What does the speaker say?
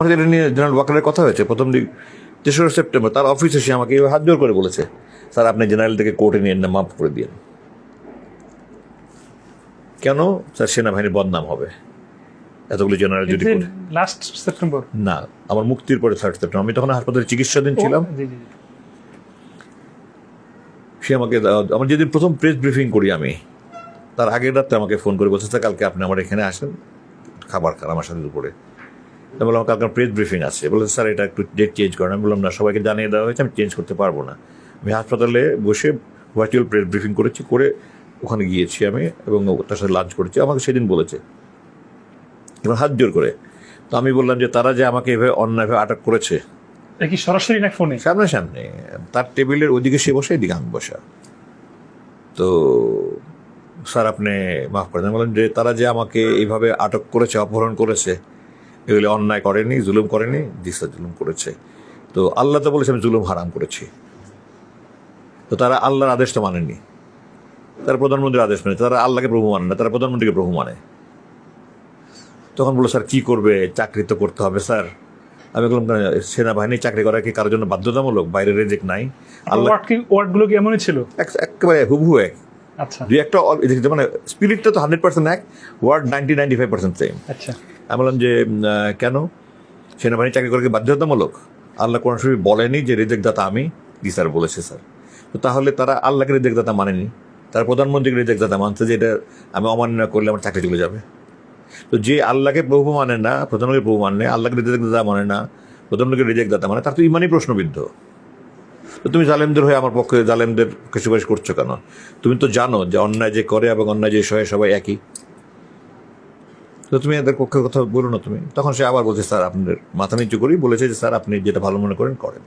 এটা নিয়ে জেনারেল ওয়াকারের কথা হয়েছে প্রথম দিক তেসরা সেপ্টেম্বর তার অফিসে সে আমাকে হাত জোর করে বলেছে স্যার আপনি জেনারেল থেকে কোর্টে নিয়ে না মাফ করে দিন কেন? স্যার সেনাবাহিনীর বদনাম হবে। এতগুলো জেনারেল যদি লাস্ট সেপ্টেম্বর না আমার মুক্তির পরে থার্ড সেপ্টেম্বর আমি তখন হাসপাতালে চিকিৎসাধীন ছিলাম। সে আমাকে আমার যেদিন প্রথম প্রেস ব্রিফিং করি আমি তার আগের রাত্রে আমাকে ফোন করে বলছে স্যার কালকে আপনি আমার এখানে আসেন খাবার খান আমার সাথে দুপুরে। বললাম কালকে প্রেস ব্রিফিং আছে। বলে স্যার এটা একটু ডেট চেঞ্জ করেন। আমি বললাম না সবাইকে জানিয়ে দেওয়া হয়েছে আমি চেঞ্জ করতে পারব না। আমি হাসপাতালে বসে ভার্চুয়াল প্রেস ব্রিফিং করেছি করে ওখানে গিয়েছি আমি এবং তার সাথে লাঞ্চ করেছি। আমাকে সেদিন বলেছে। এবার হাত জোর করে। তো আমি বললাম যে তারা যে আমাকে এভাবে অন্যায়ভাবে আটক করেছে কি সরাসরি না ফোনে? সামনে সামনে তার টেবিলের ওদিকে সে বসে এদিকে আমি বসা। তো স্যার আপনি মাফ করে দেন। বলেন যে তারা যে আমাকে এইভাবে আটক করেছে অপহরণ করেছে এগুলি অন্যায় করেনি জুলুম করেনি দিশা জুলুম করেছে। তো আল্লাহ তো বলেছে আমি জুলুম হারাম করেছি। তো তারা আল্লাহর আদেশ তো মানেনি। তারা প্রধানমন্ত্রীর আদেশ মানে তারা আল্লাহকে প্রভু মানে না তারা প্রধানমন্ত্রীকে প্রভু মানে। তখন বলল স্যার কি করবে? চাকরি তো করতে হবে স্যার। আমি বললাম "কেন, সেনাবাহিনী চাকরি করা কি কারোর জন্য বাধ্যতামূলক? বাইরে রেজেক নাই। আল্লাহ কি ওয়ার্ডগুলো কি এমনই ছিল? একেবারে হুবহু এক। আচ্ছা। দুই একটা মানে স্পিরিটটা তো হান্ড্রেড পার্সেন্ট এক word ninety ninety five percent same আচ্ছা। আমি বললাম যে কেন? সেনাবাহিনী চাকরি করা কি বাধ্যতামূলক? আল্লাহ কোন সময় বলেনি যে রেজেক দাতা আমি। জি, স্যার, বলেছে, স্যার। তো তাহলে তারা আল্লাহকে রেজেক দাতা মানেনি। তারা প্রধানমন্ত্রীকে রেজেক দাতা মানছে যে এটা আমি অমান্য করলে আমার চাকরি চলে যাবে। তো যে আল্লাহকে প্রভু মানে না, প্রধানমন্ত্রী প্রভু মানে আল্লাহকে রেজেক দাতা মানে না, প্রধানমন্ত্রীকে রেজেক দাতা মানে তার তো ইমানই প্রশ্নবিদ্ধ। তো তুমি জালেমদের হয়ে আমার পক্ষে জালেমদের সুপারিশ করছ কেন? তুমি তো জানো যে অন্যায় যে করে এবং অন্যায় যে সহে সবাই একই। তো তুমি এদের পক্ষে কথা বলো না তুমি। তখন সে আবার বলছে, স্যার, আপনাদের মাথা নিচু করেই বলেছে যে, স্যার, আপনি যেটা ভালো মনে করেন করেন।